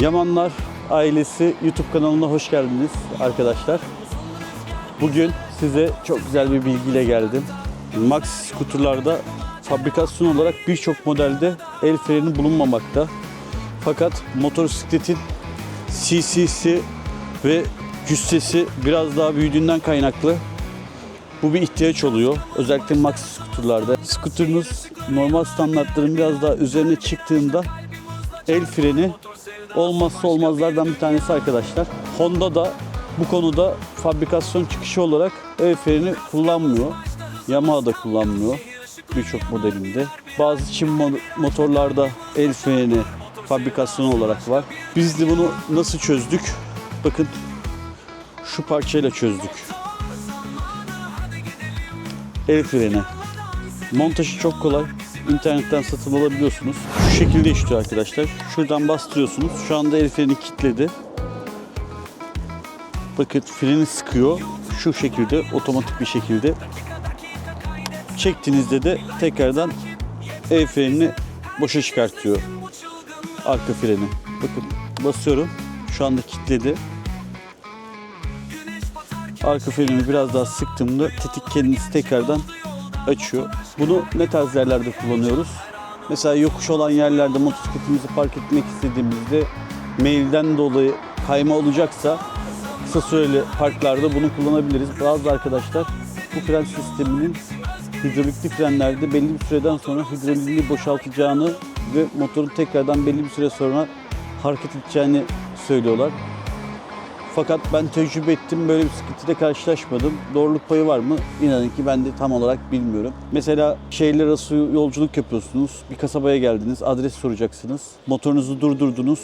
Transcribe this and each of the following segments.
Yamanlar ailesi YouTube kanalına hoş geldiniz arkadaşlar. Bugün size çok güzel bir bilgiyle geldim. Max skuterlarda fabrikasyon olarak birçok modelde el freni bulunmamakta. Fakat motosikletin CC'si ve cüssesi biraz daha büyüdüğünden kaynaklı bu bir ihtiyaç oluyor. Özellikle max skuterlarda. Skuterınız normal standartların biraz daha üzerine çıktığında el freni olmazsa olmazlardan bir tanesi arkadaşlar. Honda da bu konuda fabrikasyon çıkışı olarak el freni kullanmıyor. Yamaha da kullanmıyor birçok modelinde. Bazı Çin mo- motorlarda el freni fabrikasyon olarak var. Biz de bunu nasıl çözdük? Bakın şu parçayla çözdük. El freni. Montajı çok kolay. İnternetten satın alabiliyorsunuz. Şu şekilde işliyor arkadaşlar. Şuradan bastırıyorsunuz. Şu anda el freni kilitledi. Bakın freni sıkıyor. Şu şekilde otomatik bir şekilde. Çektiğinizde de tekrardan el frenini boşa çıkartıyor. Arka freni. Bakın basıyorum. Şu anda kilitledi. Arka frenimi biraz daha sıktığımda tetik kendisi tekrardan açıyor. Bunu ne tarz yerlerde kullanıyoruz? Mesela yokuş olan yerlerde motosikletimizi park etmek istediğimizde mailden dolayı kayma olacaksa kısa süreli parklarda bunu kullanabiliriz. Bazı arkadaşlar bu fren sisteminin hidrolikli frenlerde belli bir süreden sonra hidroliği boşaltacağını ve motorun tekrardan belli bir süre sonra hareket edeceğini söylüyorlar. Fakat ben tecrübe ettim böyle bir sıkıntıyla karşılaşmadım. Doğruluk payı var mı? İnanın ki ben de tam olarak bilmiyorum. Mesela şehirler arası yolculuk yapıyorsunuz. Bir kasabaya geldiniz. Adres soracaksınız. Motorunuzu durdurdunuz.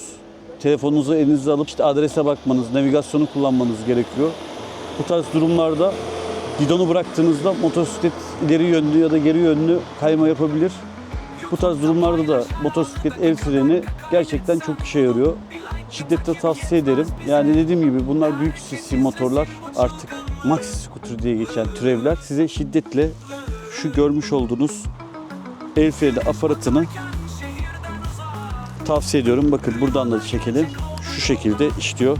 Telefonunuzu elinize alıp işte adrese bakmanız, navigasyonu kullanmanız gerekiyor. Bu tarz durumlarda gidonu bıraktığınızda motosiklet ileri yönlü ya da geri yönlü kayma yapabilir. Bu tarz durumlarda da motosiklet el freni gerçekten çok işe yarıyor. Şiddetle tavsiye ederim. Yani dediğim gibi bunlar büyük cc motorlar. Artık maxi scooter diye geçen türevler size şiddetle şu görmüş olduğunuz el freni aparatını tavsiye ediyorum. Bakın buradan da çekelim. Şu şekilde işliyor.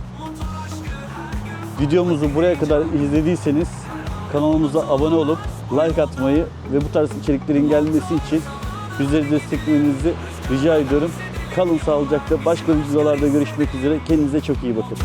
Videomuzu buraya kadar izlediyseniz kanalımıza abone olup like atmayı ve bu tarz içeriklerin gelmesi için bizleri desteklemenizi rica ediyorum. Kalın sağlıcakla başka videolarda görüşmek üzere. Kendinize çok iyi bakın.